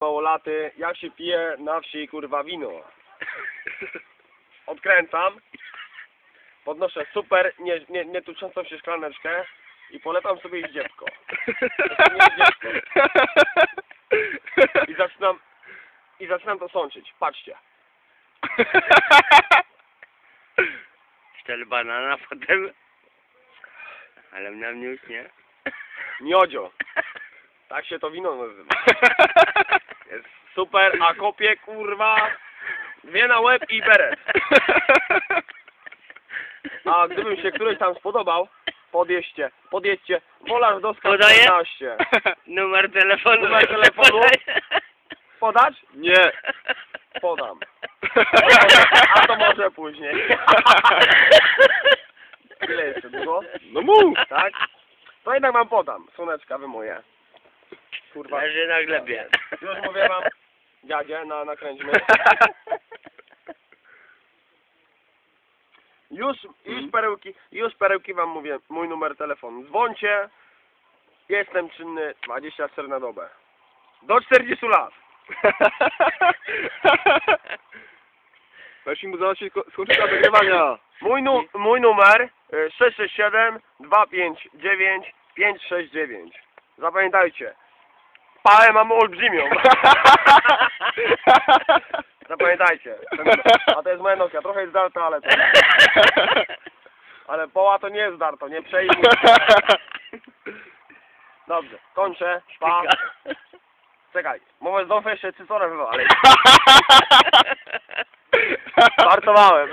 małolaty, jak się pije na wsi kurwa wino. Odkręcam, podnoszę super, nie, nie, nie tuczącą się szklaneczkę i polepam sobie ich dziecko. Dziecko. I zaczynam, i zaczynam to sączyć. Patrzcie. Cztery banana potem. Ale na mnie już nie. Miodzio. Tak się to wino nazywa. Jest super, a kopie kurwa dwie na łeb i beret. A gdybym się któryś tam spodobał, podjeźdźcie, podjedźcie. Wolarz Doska Podaję? 14. Numer telefonu. Numer telefonu? Podać? Nie. Podam. A to może później. Ile jeszcze długo? No mów. Tak? To jednak wam podam. Słoneczka wy moje. Kurwa. Leży na glebie. Już mówię wam, dziadzie, na, nakręćmy. Już, już perełki, już perełki wam mówię, mój numer telefonu. Dzwońcie, jestem czynny 24 na dobę. Do 40 lat. Weź mu zobaczyć skończyć nagrywania. Mój, nu, mój numer y, 667 259 569. Zapamiętajcie. Pałę mamy olbrzymią. Zapamiętajcie. A to jest moja Nokia. Trochę jest zdarta, ale to... Ale poła to nie jest zdarto, nie przejmuj. Dobrze, kończę. Pa. Czekaj, moment znowu jeszcze cycorę wywalę. Żartowałem.